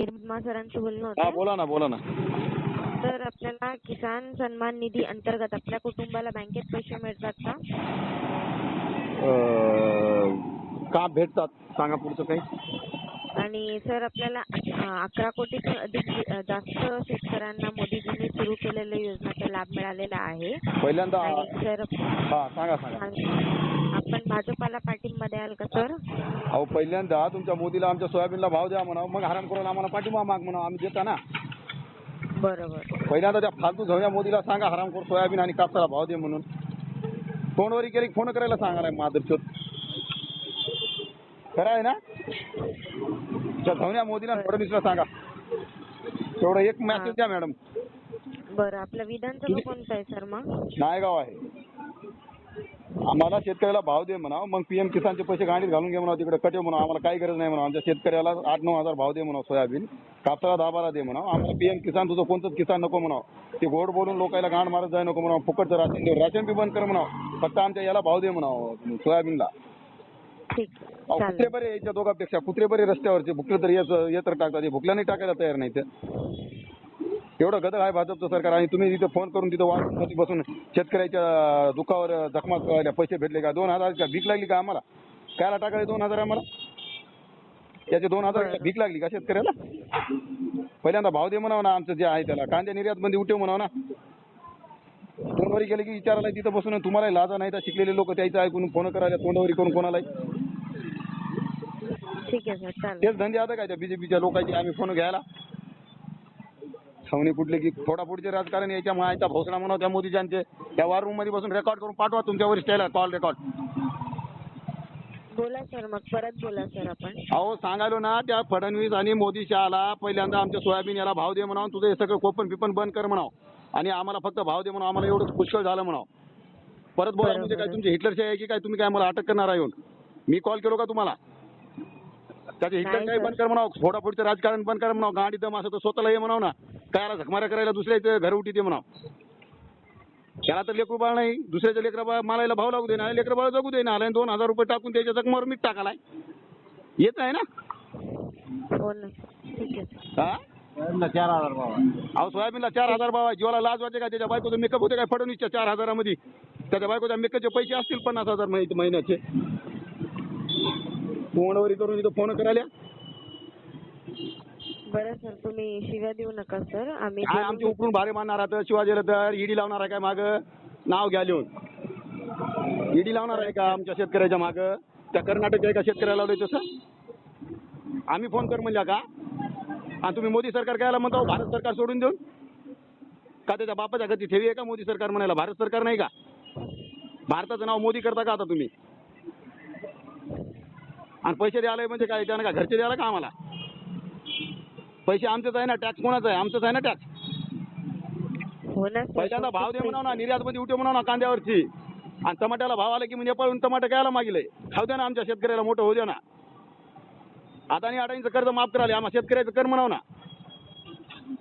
किरमा सरांशी बोलणं हा होतं. बोला ना बोला ना. तर आपल्याला किसान सन्मान निधी अंतर्गत आपल्या कुटुंबाला बँकेत पैसे मिळतात का? अं, का भेटतात? सांगा पुढचं काही. आणि सर आपल्याला अकरा कोटीतून अधिक जास्त शेतकऱ्यांना मोदीजींनी सुरू केलेल्या योजनांचा लाभ मिळालेला आहे. पहिल्यांदा आणि सर हा सांगा सांगा. आपण भाजपाला पाठिंबा द्याल का सर? अहो पहिल्यांदा तुमच्या मोदीला आमच्या सोयाबीनला भाव द्या म्हणा मग हराम करून आम्हाला पाठिंबा माग म्हणा आम्ही देता ना. बरोबर. पहिल्यांदा त्या फालतू झवण्या मोदीला सांगा हराम करून सोयाबीन आणि कापसाला भाव दे म्हणून. फोनवरी केली फोन करायला सांगा नाही माधवचोत खरं आहे ना? त्या झवण्या मोदीला फडणवीसला सांगा. तेवढं एक मॅसेज द्या मॅडम बरं आपलं विधानसभा कोणतं आहे सर मग? नायगाव आहे. आम्हाला शेतकऱ्याला भाव दे म्हणा मग पीएम किसानचे पैसे गाडीत घालून घे म्हणा तिकडे कटे म्हणा आम्हाला काही गरज नाही म्हणा आमच्या शेतकऱ्याला आठ नऊ हजार भाव दे म्हणा सोयाबीन. कापसाला दहा बारा दे म्हणा आम्हाला पीएम किसान तुझं कोणतंच किसान नको म्हणा ते गोड बोलून लोकांना गांड मारत जाय नको म्हणा फुकटचं राशन दे राशन बी बंद कर म्हणा फक्त आमच्या याला भाव दे म्हणा सोयाबीनला. ठीक. अहो, कुत्रे बरे याच्या दोघांपेक्षा. कुत्रे बरे रस्त्यावरचे. भुकले तर येत तर टाकतात. हे भुकल्याने टाकायला तयार नाही ते. एवढं गदर आहे भाजपचं सरकार. आणि तुम्ही तिथे फोन करून तिथं वाटमध्ये बसून शेतकऱ्याच्या दुखावर जखमा करायला पैसे भेटले का? दोन हजार का भीक लागली का आम्हाला? कायला टाकायला दोन हजार आम्हाला? त्याचे दोन हजार. भीक लागली का शेतकऱ्याला? पहिल्यांदा भाव दे म्हणावं ना आमचं जे आहे त्याला. कांद्या निर्यात बंदी उठव म्हणावं ना. तोंडवरी गेले की विचारायला तिथं बसून तुम्हाला लाजा नाही तर शिकलेले लोक त्याचं ऐकून फोन करायला तोंडवरी करून कोणालाही. ठीक आहे सर चालेल. तेच धंदे आता काय त्या बीजेपीच्या लोकांचे आम्ही फोन घ्यायला. छावणी कुठले की फोडाफोडीचे राजकारण याच्या मायाचा भोसडा म्हणावं त्या मोदीच्यांचे त्या वार रूममध्ये बसून रेकॉर्ड करून पाठवा तुमच्या वरिष्ठाला कॉल रेकॉर्ड बोला सर मग परत बोला सर आपण. अहो सांगायलो ना त्या फडणवीस आणि मोदी शहाला पहिल्यांदा आमच्या सोयाबीन याला भाव दे म्हणावं तुझं हे सगळं कोपन पिपन बंद कर म्हणावं. आणि आम्हाला फक्त भाव दे म्हणावं आम्हाला एवढंच पुष्कळ झालं म्हणावं. परत बोला म्हणजे काय. तुमची हिटलरशाही आहे की काय? तुम्ही काय मला अटक करणार आहे येऊन? मी कॉल केलो का तुम्हाला? त्याचे हिटलर सर. बंद कर म्हणावं? फोडाफोडीचं राजकारण बंद कर म्हणावं? गाडी दम असं तर स्वतःला ये म्हणावं ना? काय झकमाऱ्या करायला दुसऱ्याचं घर उठी ते म्हणावं? त्याला तर लेकरू बाळ नाही. दुसऱ्याच्या लेकरा बाळ मालायला भाव लागू दे ना लेकरा बाळ जगू दे ना आला दोन हजार रुपये टाकून त्याच्या जखमावर मीठ टाकालाय. येत आहे ना? हो आहे हा चार हजार बाबा अहो सोयाबीनला चार हजार भाव आहे. जीवाला लाज वाटते का? त्याच्या बायकोचं मेकअप होते काय फडणवीसच्या चार हजारामध्ये. त्याच्या बायकोच्या मेकअपचे पैसे असतील पन्नास हजार महिने- महिन्याचे. तोंडवरी करून इथं फोन करायला. बरं सर तुम्ही शिव्या देऊ नका सर. आम्ही काय बोलून आमची. उकळून भारी मारणार आता? शिवाजीला तर ईडी लावणार आहे काय माग? नाव घ्या लिहून. ईडी लावणार आहे का आमच्या शेतकऱ्याच्या माग? त्या कर्नाटकच्या एका शेतकऱ्याला लावलंय तसं? आम्ही फोन कर म्हणल्या का? आणि तुम्ही मोदी सरकार कायला म्हणता भारत सरकार सोडून देऊन. का त्याच्या बापाच्या गती ठेवी आहे का मोदी सरकार म्हणायला? भारत सरकार नाही का? भारताचं नाव मोदी करता का आता तुम्ही? आणि पैसे द्यायला म्हणजे काय? त्यानं का घरचे द्यायला का आम्हाला? पैसे आमचेच आहे ना टॅक्स कोणाचा आहे? आमचंच आहे ना टॅक्स? हो पहिल्यांदा भाव दे खूप म्हणाव ना निर्यात मध्ये उठे म्हणाव ना कांद्यावरची आणि टमाट्याला भाव आला की म्हणजे पळून टमाटर घ्यायला मागिले खाऊ द्या ना आमच्या शेतकऱ्याला मोठं होऊ द्या ना. अदानी अडाणीचं कर्ज माफ कराले आम्हाला शेतकऱ्याचं कर म्हणाव ना.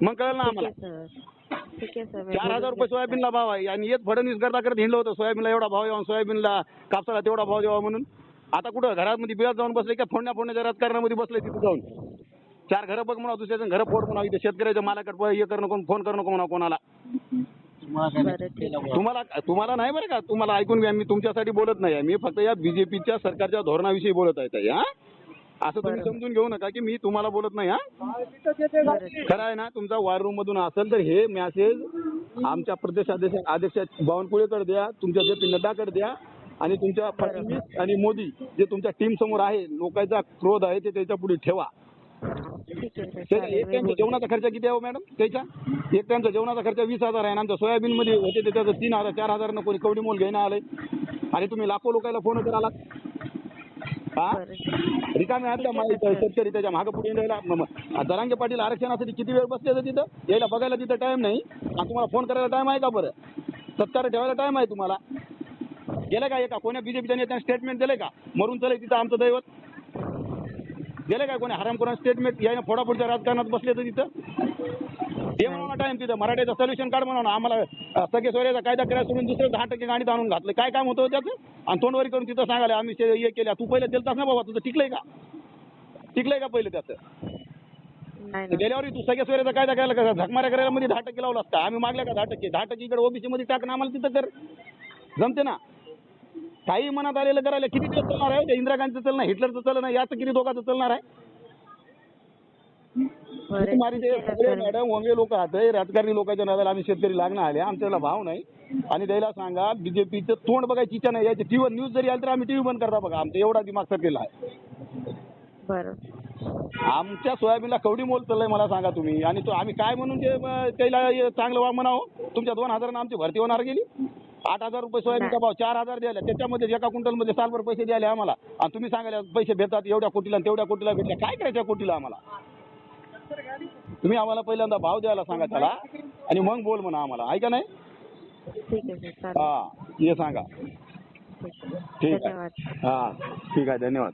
मग कळलं ना आम्हाला आहे सर. ठीक आहे सर. मी चार हजार रुपये. सोयाबीनला भाव आहे. आणि येत फडणवीस करता करत हिंडलं होतं. सोयाबीनला एवढा भाव यावा सोयाबीनला कापसाला तेवढा भाव द्यावा म्हणून. आता कुठं? घरामध्ये बिळात जाऊन बसले का फोडण्या फोडण्याच्या राजकारणामध्ये बसले तिथे जाऊन? चार घरं बघ म्हणा दुसऱ्याचं घरं फोड म्हणा इथे शेतकऱ्याच्या मालाकडे हे करणं कोण फोन करणं म्हणा कोणाला. तुम्हाला बरं, ठीक आहे. तुम्हाला तुम्हाला नाही बरं का? तुम्हाला ऐकून घ्या मी तुमच्यासाठी बोलत नाही मी फक्त या बीजेपीच्या सरकारच्या धोरणाविषयी बोलत आहे ताई, हा? असं तुम्ही. समजून घेऊ नका की मी तुम्हाला बोलत नाही हा? खरं आहे ना तुमचा वार रूम मधून असेल तर हे मॅसेज आमच्या प्रदेश अध्यक्ष अध्यक्ष बावनकुळेकडे द्या तुमच्या जे पी नड्डाकडे द्या आणि तुमच्या फडणवीस आणि मोदी जे तुमच्या टीम समोर आहे लोकांचा क्रोध आहे ते त्याच्या पुढे ठेवा. जेवणाचा खर्च किती आहे हो मॅडम त्याचा एक टाइमचा जेवणाचा खर्च वीस हजार आहे आमच्या सोयाबीन मध्ये होते त्याचं तीन हजार चार हजार कोणी कवडी मोल घेणं आलंय. आणि तुम्ही लाखो लोकांना फोन कराला हा? रिकामे आहेत का? माहिती शेतकरी त्याच्यामागे पुढे राहिला. जरांगे पाटील आरक्षणासाठी किती वेळ बसले होते तिथं? यायला बघायला तिथं टाइम नाही. आणि तुम्हाला फोन करायला टाइम आहे का बरं? सत्कार ठेवायला टाइम आहे तुम्हाला. गेलं का एका? कोण्या बीजेपीच्या नेत्याने स्टेटमेंट दिलंय का? मरून चले तिथं आमचं दैवत. गेलं काय कोणी? हराम करून स्टेटमेंट यायला फोडाफोडच्या राजकारणात बसले तर तिथं? ते म्हणा टाइम तिथं. मराठीचं सोल्युशन काढ म्हणा आम्हाला सगळे सोयऱ्याचा कायदा करायला सोडून दुसरं दहा टक्के गाडीत आणून घातलं. काय काम होतं त्याचं? आणि तोंडवरी करून तिथं सांगायला आम्ही हे केल्या तू पहिलं दिलतास ना बाबा तुझं टिकलंय का? टिकलंय का पहिलं त्याचं? गेल्यावर तू सगळ्या सोयऱ्याचा कायदा करायला का झकमाऱ्या करायला मध्ये दहा टक्के लावला असता आम्ही मागल्या का दहा टक्के? दहा टक्के इकडे ओबीसी मध्ये टाकणं आम्हाला तिथं कर. जमते ना? काही मनात आलेलं करायला किती दिवस चालणार आहे? इंदिरा गांधीचं चालणार हिटलरचं चालणार याचं किती दोघांचं चालणार आहे? ते सगळे मॅडम वंगे लोक आहात राजकारणी लोकांच्या नादाला आम्ही शेतकरी लागणार आले आमच्याला भाव नाही. आणि द्यायला सांगा बीजेपीचं तोंड बघायची इच्छा नाही याची टीव्ही न्यूज जरी आली तर आम्ही टीव्ही बंद करता बघा आमचा एवढा दिमाग सरकेला आहे. आमच्या सोयाबीनला कवडी मोल चाललंय मला सांगा तुम्ही. आणि तो आम्ही काय म्हणून ते त्याला चांगलं वा म्हणावं तुमच्या दोन हजारानं आमची भरती होणार गेली. आठ हजार रुपये सोयाबीनचा भाव चार हजार द्यायला. त्याच्यामध्ये एका क्विंटलमध्ये सालभर पैसे द्यायला आम्हाला. आणि तुम्ही सांगायला पैसे भेटतात एवढ्या कोटीला तेवढ्या कोटीला भेटल्या. काय करायच्या कोटीला आम्हाला? तुम्ही आम्हाला पहिल्यांदा भाव द्यायला सांगा त्याला. आणि मग बोल म्हणा आम्हाला. ऐका नाही? ठीक आहे सर चालेल. हा हे सांगा. ठीक आहे. ठीक आहे. धन्यवाद. हा ठीक आहे. धन्यवाद.